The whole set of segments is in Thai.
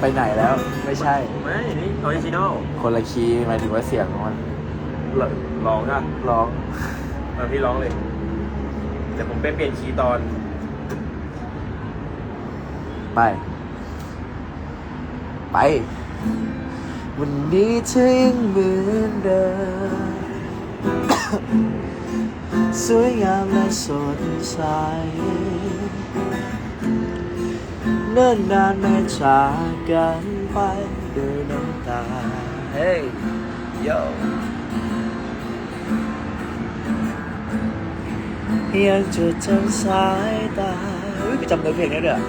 ไปไหนแล้ว ไม่ใช่ ไม่นี่ออริจินอลคนละคีย์หมายถึงว่าเสียงมันร้องอะร้องเออพี่ร้องเลย แต่ผมไปเปลี่ยนคีย์ตอน ไป ไป วันนี้เธอยังเหมือนเดิมสวยงามและสดใส เนิ่นนานไม่จากกันไปด้วยน้ำตา เฮ้ยโยยังจดจำสายตาอุ้ยไปจำเนื้อเพลงได้ด้วย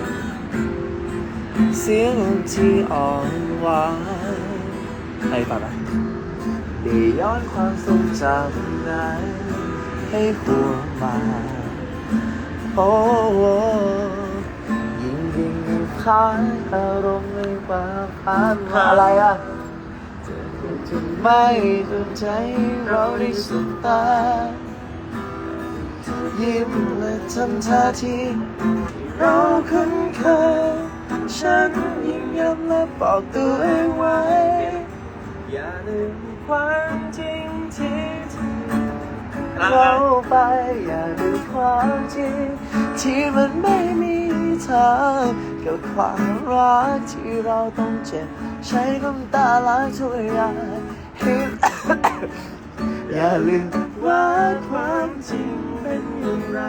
เสียงที่อ่อนหวานใครตัดอะได้ย้อนความทรงจำนั้นให้หัวมา โอ้ ยิ่งค้างอารมณ์ไม่ปาผ่านมาอะไรอะจะไม่จนใจเราได้สบตา ยิ้มและทำท่าทีเราคุ้นเคยฉันยิ่งย้ำและบอกตัวเองไว้ อย่าลืมความจริงที่เธอ เราไป อย่าลืมความจริงที่มันไม่มีทางกับความรักที่เราต้องเจ็บ ใช้น้ำตาล้างทุกอย่างให้อย่าลืมว่าความจริงเป็นอย่างไร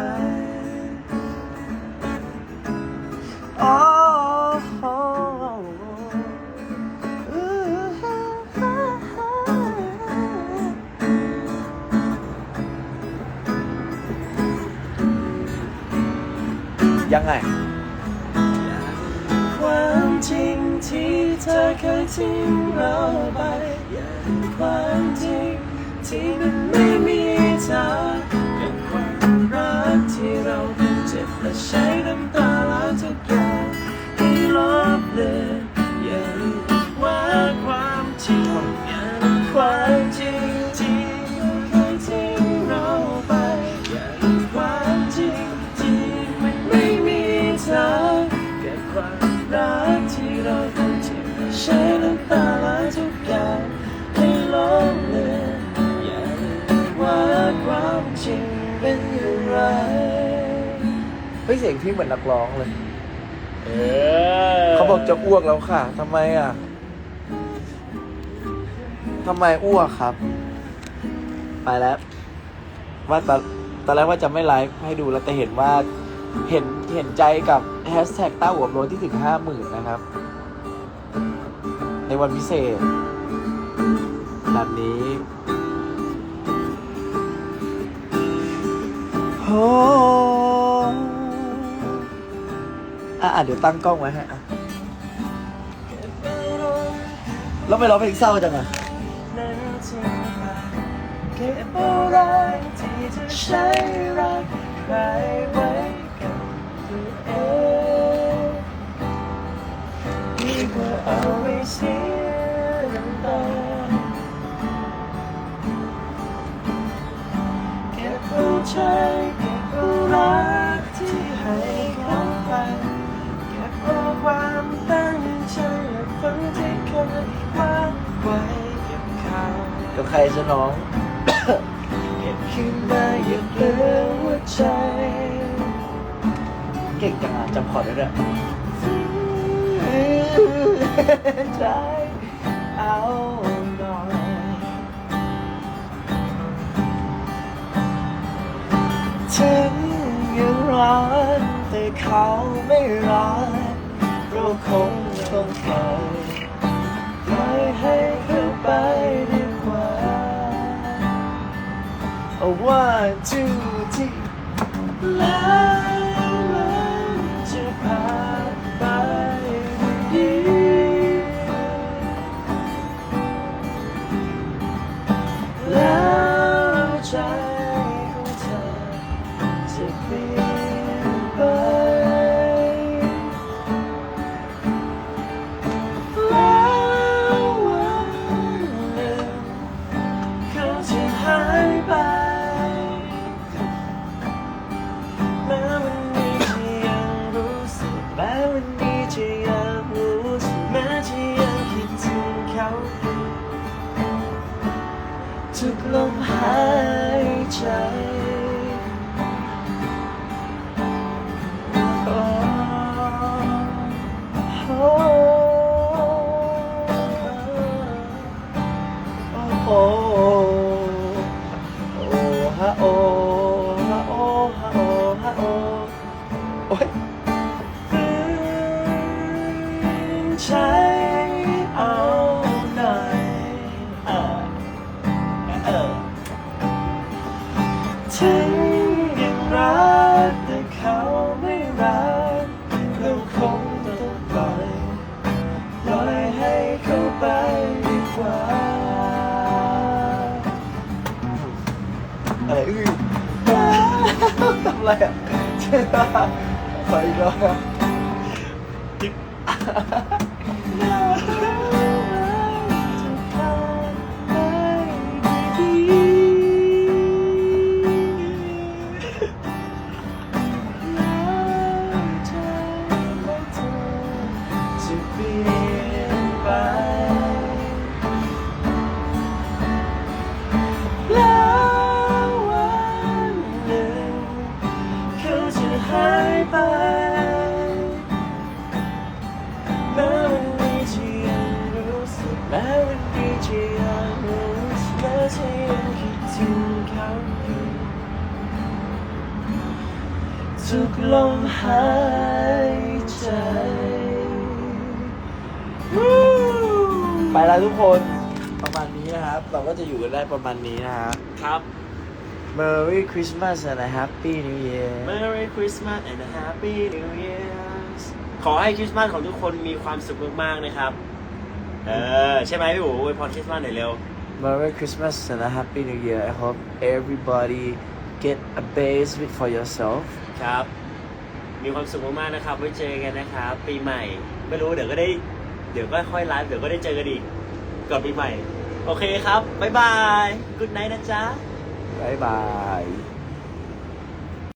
ยังไง ความจริงที่เธอเคยทิ้งเราไปความจริงที่มันไม่มีทางเป็นความรักที่เราต้องเจ็บและใช้น้ำตาล้างทุกอย่างให้ลบเลือนอย่าลืมว่าความจริงความจริง สียงพี่เหมือนนักร้องเลย เออเขาบอกจะอ้วกแล้วค่ะทำไมอะทำไมอ้วกครับ ไปแล้ว ว่าตอนตอนแรกว่าจะไม่ไลฟ์ให้ดูแล้วแต่เห็นว่าเห็นเห็นใจกับแฮชแท็กต้าหัวโลที่ถึงห้าหมื่นนะครับ ในวันพิเศษแบบนี้โอ้ อะเดี๋ยวตั้งกล้องไว้ให้อะแล้วไปร้องเพลงเศร้าจังอะเก็บเอะไรที่จะใช้รักใครไว้กับตัวเองดีกว่าเอาไว้เสีย กับใครจะน้องเก็บขึ้นมาอย่าเปลือหัวใจ เก่งจังอะจำคอดได้ด้วยใจเอาหน่อยถึงยังรักแต่เขาไม่รักเราคงต้องปล่อยปล่อยให้เขาไปดี กว่าเอ ลมหายใจ อะไรอื้อทำอะไรอะเจ๊ขออีกรอบครับจะ ม้วันนี้จะยังรู้สึกแม้จะยังคิดถึงเขาอยู่ทุกลมหายใจ ไปแล้วทุกคนประมาณนี้นะครับ เราก็จะอยู่กันได้ประมาณนี้นะฮะ ครับ Merry Christmas and a Happy New Year Merry Christmas and a Happy New Year ขอให้คริสต์มาสของทุกคนมีความสุขมาก ๆ นะครับ เออ ใช่ไหมพี่อู๋อวยพรคริสต์มาสหน่อยเร็ว Merry Christmas and a Happy New Year I hope everybody get a base with for yourself ครับ มีความสุขมากๆนะครับไว้เจอกันนะครับ ปีใหม่ ไม่รู้เดี๋ยวก็ได้ เดี๋ยวก็ค่อยไลฟ์เดี๋ยวก็ได้เจอกันอีกก่อนปีใหม่ โอเคครับ บ๊ายบาย good night นะจ๊ะบ๊ายบาย